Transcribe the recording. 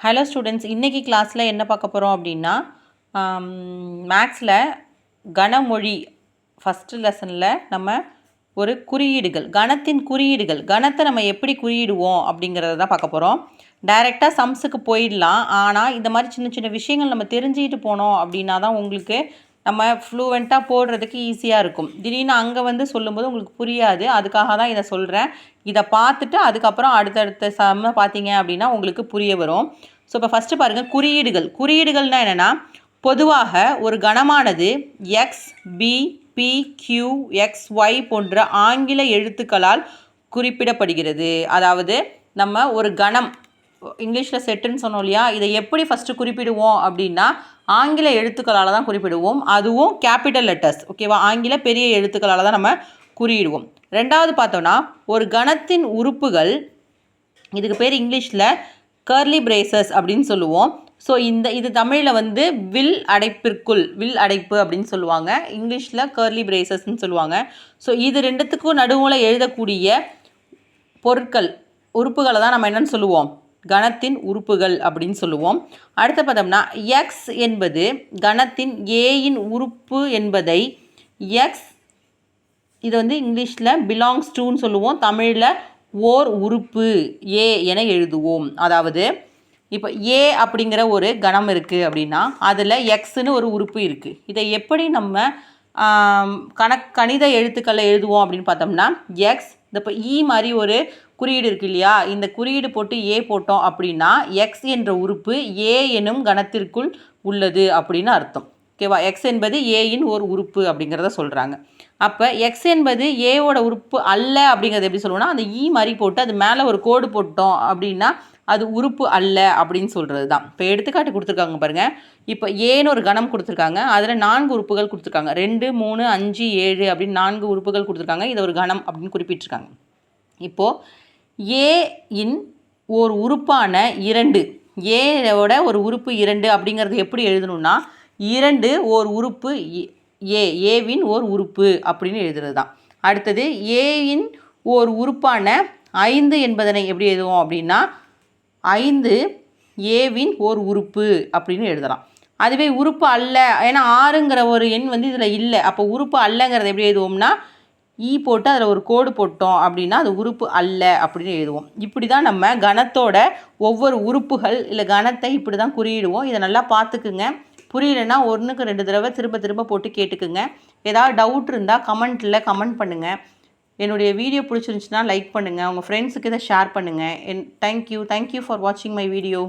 Hello students இன்றைக்கி கிளாஸில் என்ன பார்க்க போகிறோம் அப்படின்னா மேக்ஸில் கனமொழி ஃபஸ்ட்டு லெசனில் நம்ம ஒரு குறியீடுகள் கணத்தின் குறியீடுகள் கணத்தை நம்ம எப்படி குறியிடுவோம் அப்படிங்கிறத தான் பார்க்க போகிறோம் டைரெக்டாக சம்ஸுக்கு போயிடலாம். ஆனால் இந்த மாதிரி சின்ன சின்ன விஷயங்கள் நம்ம தெரிஞ்சுக்கிட்டு போனோம் அப்படின்னா தான் உங்களுக்கு நம்ம ஃப்ளூவெண்ட்டாக போடுறதுக்கு ஈஸியாக இருக்கும். திடீர்னு அங்கே வந்து சொல்லும்போது உங்களுக்கு புரியாது. அதுக்காக தான் இதை சொல்கிறேன் இதை பார்த்துட்டு அதுக்கப்புறம் அடுத்தடுத்த சம்ம பார்த்தீங்க அப்படின்னா உங்களுக்கு புரிய வரும். ஸோ இப்போ ஃபஸ்ட்டு பாருங்கள் குறியீடுகள். குறியீடுகள்னால் என்னென்னா பொதுவாக ஒரு கணமானது X P P Q X Y போன்ற ஆங்கில எழுத்துக்களால் குறிப்பிடப்படுகிறது. அதாவது நம்ம ஒரு கணம் இங்கிலீஷில் செட்டுன்னு சொன்னோம் இல்லையா? இதை எப்படி ஃபஸ்ட்டு குறிப்பிடுவோம் அப்படின்னா ஆங்கில எழுத்துக்களால் தான் குறிப்பிடுவோம். அதுவும் கேபிட்டல் லெட்டர்ஸ் ஓகேவா ஆங்கில பெரிய எழுத்துக்களால் தான் நம்ம குறியிடுவோம். ரெண்டாவது பார்த்தோன்னா ஒரு கணத்தின் உறுப்புகள் இதுக்கு பேர் இங்கிலீஷில் கர்லி பிரேசஸ் அப்படின்னு சொல்லுவோம். ஸோ இந்த இது தமிழில் வந்து வில் அடைப்பிற்குள் வில் அடைப்பு அப்படின்னு சொல்லுவாங்க. இங்கிலீஷில் கர்லி பிரேசஸ்ன்னு சொல்லுவாங்க. ஸோ இது ரெண்டுத்துக்கும் நடுவில் எழுதக்கூடிய பொருட்கள் உறுப்புகளை தான் நம்ம என்னென்னு சொல்லுவோம். கணத்தின் உறுப்புகள் அப்படின்னு சொல்லுவோம். அடுத்த பதம்னா எக்ஸ் என்பது கணத்தின் ஏயின் உறுப்பு என்பதை எக்ஸ் இது வந்து இங்கிலீஷில் பிலாங்ஸ் டூன்னு சொல்லுவோம். தமிழில் ஓர் உறுப்பு ஏ என எழுதுவோம். அதாவது இப்போ ஏ அப்படிங்கிற ஒரு கணம் இருக்குது அப்படின்னா அதில் எக்ஸ்னு ஒரு உறுப்பு இருக்குது இதை எப்படி நம்ம கணக் கணித எழுத்துக்களை எழுதுவோம் அப்படின்னு பார்த்தோம்னா எக்ஸ் இந்த இப்போ இ e மாதிரி ஒரு குறியீடு இருக்கு இல்லையா? இந்த குறியீடு போட்டு ஏ போட்டோம் அப்படின்னா எக்ஸ் என்ற உறுப்பு ஏ எனும் கணத்திற்குள் உள்ளது அப்படின்னு அர்த்தம். ஓகேவா எக்ஸ் என்பது ஏயின் ஒரு உறுப்பு அப்படிங்கிறத சொல்கிறாங்க அப்போ எக்ஸ் என்பது ஏவோட உறுப்பு அல்ல அப்படிங்கிறது எப்படி சொல்லுவோம்னா அந்த இ மாதிரி போட்டு அது மேலே ஒரு கோடு போட்டோம் அப்படின்னா அது உறுப்பு அல்ல அப்படின்னு சொல்கிறது தான் இப்போ எடுத்துக்காட்டு கொடுத்துருக்காங்க பாருங்கள் இப்போ ஏன்னு ஒரு கணம் கொடுத்துருக்காங்க. அதில் நான்கு உறுப்புகள் கொடுத்துருக்காங்க. ரெண்டு மூணு அஞ்சு ஏழு அப்படின்னு நான்கு உறுப்புகள் கொடுத்துருக்காங்க. இதை ஒரு கணம் அப்படின்னு குறிப்பிட்டிருக்காங்க. இப்போது ஏ இன் ஒரு உறுப்பான இரண்டு ஏவோட ஒரு உறுப்பு இரண்டு அப்படிங்கிறது எப்படி எழுதணும்னா இரண்டு ஓர் உறுப்பு ஏ ஏவின் ஓர் உறுப்பு அப்படின்னு எழுதுறது தான் அடுத்தது ஏயின் ஓர் உறுப்பான ஐந்து என்பதனை எப்படி எழுதுவோம் அப்படின்னா ஐந்து ஏவின் ஓர் உறுப்பு அப்படின்னு எழுதலாம். அதுவே உறுப்பு அல்ல ஏன்னா ஆறுங்கிற ஒரு எண் வந்து இதில் இல்லை. அப்போ உறுப்பு அல்லங்கிறத எப்படி எழுதுவோம்னா ஈ போட்டு அதில் ஒரு கோடு போட்டோம் அப்படின்னா அது உறுப்பு அல்ல அப்படின்னு எழுதுவோம். இப்படி தான் நம்ம கணத்தோட ஒவ்வொரு உறுப்புகள் இல்லை கணத்தை இப்படி தான் குறியிடுவோம். இதை நல்லா பார்த்துக்குங்க. புரியலன்னா ஒன்றுக்கு ரெண்டு தடவை திரும்ப திரும்ப போட்டு கேட்டுக்குங்க. ஏதாவது டவுட் இருந்தால் கமெண்ட்டில் கமெண்ட் பண்ணுங்கள் என்னுடைய வீடியோ பிடிச்சிருந்துச்சுன்னா லைக் பண்ணுங்கள் உங்கள் ஃப்ரெண்ட்ஸுக்கு இதை ஷேர் பண்ணுங்கள் என் thank you thank you for வாட்சிங் மை வீடியோ